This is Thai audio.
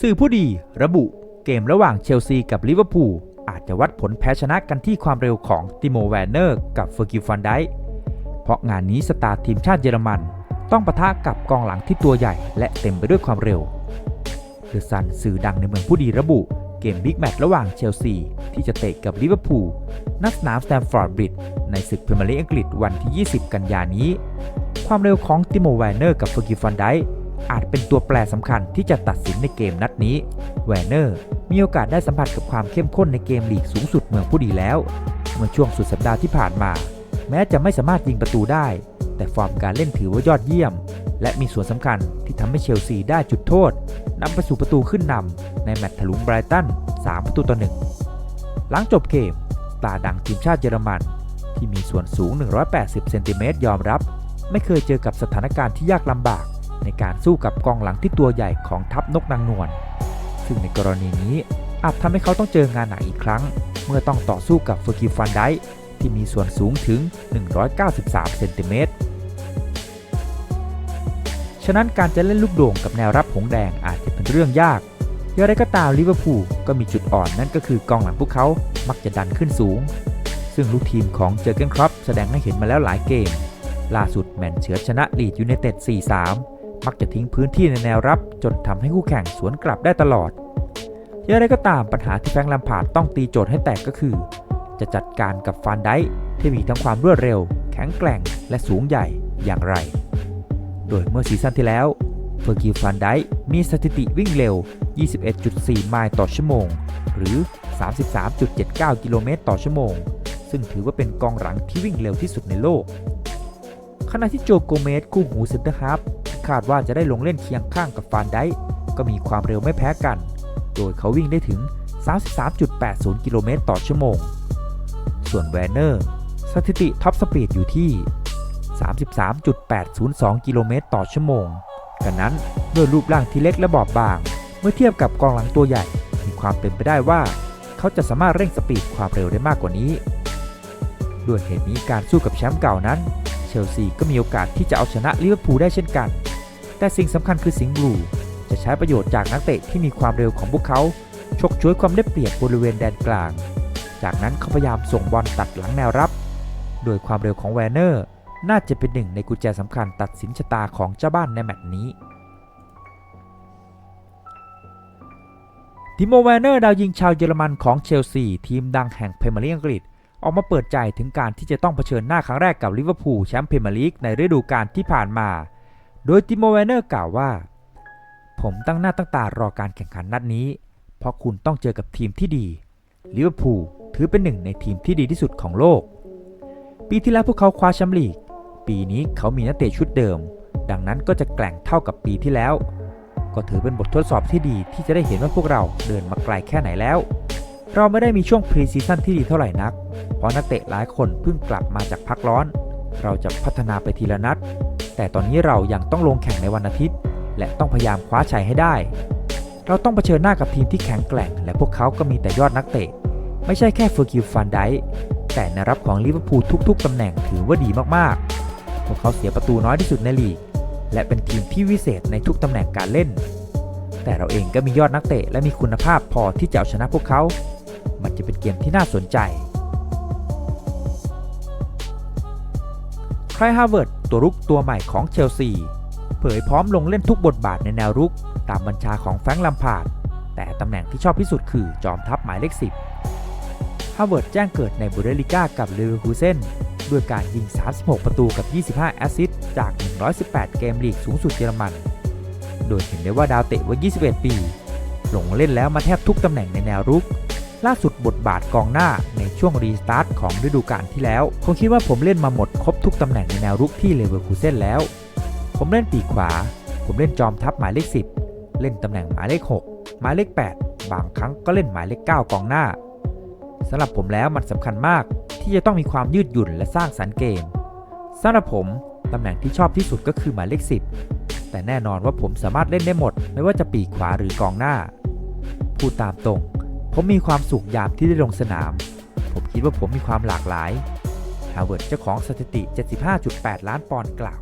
สื่อผู้ดีระบุเกมระหว่างเชลซีกับลิเวอร์พูลอาจจะวัดผลแพ้ชนะกันที่ความเร็วของติโมแวนเนอร์กับเฟอร์กิลฟันไดเพราะงานนี้สตาร์ทีมชาติเยอรมัน ต้องปะทะกับกองหลังที่ตัวใหญ่ และเต็มไปด้วยความเร็วเดอะซันสื่อดังในเมืองผู้ดีระบุเกมบิ๊กแมตช์ระหว่างเชลซี ที่จะเตะกับลิเวอร์พูลณสนามสแตมฟอร์ดบริดจ์ในศึกพรีเมียร์ลีกอังกฤษวันที่ 20 กันยานี้ ความเร็วของติโมแวนเนอร์กับเฟอร์กิลฟันได์ อาจเป็นตัวแปรสำคัญที่จะตัดสินในเกมนัดนี้แวนเนอร์มีโอกาสได้สัมผัสกับความเข้มข้นในเกมลีกสูงสุดเมืองผู้ดีแล้ว เมื่อช่วงสุดสัปดาห์ที่ผ่านมา แม้จะไม่สามารถยิงประตูได้ แต่ฟอร์มการเล่นถือว่ายอดเยี่ยม และมีส่วนสำคัญที่ทำให้เชลซีได้จุดโทษนำไปสู่ประตูขึ้นนำในแมตช์ถลุงไบรตัน3ประตูต่อ1หลังจบเกมตาดังทีมชาติเยอรมัน ที่มีส่วนสูง 180 เซนติเมตรยอมรับ ไม่เคยเจอกับสถานการณ์ที่ยากลำบาก ในการสู้กับกองหลังที่ตัวใหญ่ของทัพนกนางนวลซึ่งในกรณีนี้อาจทำให้เขาต้องเจองานหนักอีกครั้ง เมื่อต้องต่อสู้กับเฟอร์กิฟันไดค์ที่มีส่วนสูงถึง 193 เซนติเมตร ฉะนั้นการจะเล่นลูกโด่งกับแนวรับหงแดงอาจจะเป็นเรื่องยาก อย่างไรก็ตามลิเวอร์พูลก็มีจุดอ่อนนั่นก็คือกองหลังพวกเขามักจะดันขึ้นสูง ซึ่งลูกทีมของเจอร์เกนครอปแสดงให้เห็นมาแล้วหลายเกม ล่าสุดแมนเฉือนชนะลีดยูไนเต็ด 4-3 มักจะทิ้งพื้นที่ในแนวรับ จนทำให้คู่แข่งสวนกลับได้ตลอดอย่างไรก็ตามปัญหาที่แฟงค์แลมพาดต้องตีโจทย์ให้แตกก็คือ จะจัดการกับฟานไดที่มีทั้งความรวดเร็ว แข็งแกร่ง และสูงใหญ่อย่างไร โดยเมื่อซีซั่นที่แล้วเฟอร์กิลฟานไดมีสถิติวิ่งเร็ว 21.4 ไมล์ต่อชั่วโมง หรือ 33.79 กิโลเมตรต่อชั่วโมง ซึ่งถือว่าเป็นกองหลังที่วิ่งเร็วที่สุดในโลก ขณะที่โจโกเมสคู่หูเซนเตอร์ฮาร์ คาดว่าจะได้ลงเล่นเคียงข้างกับฟานไดก็มีความเร็วไม่แพ้กัน โดยเขาวิ่งได้ถึง 33.80 กิโลเมตรต่อชั่วโมง ส่วนแวนเนอร์ สถิติท็อปสปีดอยู่ที่ 33.802 กิโลเมตรต่อชั่วโมงกันนั้นด้วยรูปร่างที่เล็กและบอบบาง เมื่อเทียบกับกองหลังตัวใหญ่ มีความเป็นไปได้ว่า เขาจะสามารถเร่งสปีดความเร็วได้มากกว่านี้ ด้วยเหตุนี้การสู้กับแชมป์เก่านั้น เชลซีก็มีโอกาสที่จะเอาชนะลิเวอร์พูลได้เช่นกัน แต่สิ่งสำคัญคือสิงห์บลูจะใช้ประโยชน์จากนักเตะที่มีความเร็วของพวกเขาชกช่วยความได้เปรียบบริเวณแดนกลาง จากนั้นเขาพยายามส่งบอลตัดหลังแนวรับ โดยความเร็วของแวนเนอร์ น่าจะเป็นหนึ่งในกุญแจสำคัญตัดสินชะตาของเจ้าบ้านในแมตช์นี้ทิโมแวนเนอร์ดาวยิงชาวเยอรมันของเชลซีทีมดังแห่งพรีเมียร์ลีกอังกฤษ ออกมาเปิดใจถึงการที่จะต้องเผชิญหน้าครั้งแรกกับลิเวอร์พูลแชมป์พรีเมียร์ลีกในฤดูกาลที่ผ่านมา โดยทิโมแวนเนอร์กล่าวว่า ผมตั้งหน้าตั้งตารอการแข่งขันนัดนี้ เพราะคุณต้องเจอกับทีมที่ดีลิเวอร์พูลถือเป็นหนึ่งในทีมที่ดีที่สุดของโลก ปีที่แล้วพวกเขาคว้าแชมป์ลีก ปีนี้เขามีนักเตะชุดเดิม ดังนั้นก็จะแกร่งเท่ากับปีที่แล้ว ก็ถือเป็นบททดสอบที่ดีที่จะได้เห็นว่าพวกเราเดินมาไกลแค่ไหนแล้ว เราไม่ได้มีช่วงพรีซีซั่นที่ดีเท่าไหร่นัก เพราะนักเตะหลายคนเพิ่งกลับมาจากพักร้อน เราจะพัฒนาไปทีละนัด แต่ตอนนี้เรายังต้องลงแข่งในวันอาทิตย์ และต้องพยายามคว้าชัยให้ได้ เราต้องเผชิญหน้ากับทีมที่แข็งแกร่ง และพวกเขาก็มีแต่ยอดนักเตะ ไม่ใช่แค่เฟอร์กิลฟันไดค์แต่ในรับของลิเวอร์พูลทุก ๆตำแหน่งถือว่าดีมากๆ พวกเขาเสียประตูน้อยที่สุดในลีก และเป็นทีมที่วิเศษในทุกตำแหน่งการเล่น แต่เราเองก็มียอดนักเตะและมีคุณภาพพอที่จะเอาชนะพวกเขา มันจะเป็นเกมที่น่าสนใจไคลฮาร์เวิร์ดตัวรุกตัวใหม่ของเชลซี เผยพร้อมลงเล่นทุกบทบาทในแนวรุก ตามบัญชาของแฟรงค์ลัมพาร์ดแต่ตำแหน่งที่ชอบที่สุดคือจอมทัพหมายเลข 10ฮาร์เวิร์ดแจ้งเกิดในบูเดลิก้ากับเลเวอร์คูเซนด้วยการยิง 36 ประตูกับ 25 แอสซิสต์จาก 118 เกมลีกสูงสุดเยอรมัน โดยเห็นได้ว่าดาวเตะวัย 21 ปี ลงเล่นแล้วมาแทบทุกตำแหน่งในแนวรุก ล่าสุดบทบาทกองหน้า ช่วงรีสตาร์ทของฤดูกาลที่แล้ว ผมคิดว่าผมเล่นมาหมดครบทุกตำแหน่งในแนวรุกที่เลเวอร์คูเซนแล้ว ผมเล่นปีกขวา ผมเล่นจอมทัพหมายเลข 10 เล่นตำแหน่งหมายเลข 6 หมายเลข 8 บางครั้งก็เล่นหมายเลข 9 กองหน้าสำหรับผมแล้วมันสำคัญมากที่จะต้องมีความยืดหยุ่นและสร้างสรรค์เกมสำหรับผมตำแหน่งที่ชอบที่สุดก็คือหมายเลข 10 แต่แน่นอนว่าผมสามารถเล่นได้หมด ไม่ว่าจะปีกขวาหรือกองหน้า พูดตามตรง ผมมีความสุขยามที่ได้ลงสนาม คิดว่าผมมีความหลากหลายฮาวเวิร์ดเจ้าของสถิติ 75.8 ล้านปอนด์กล่าว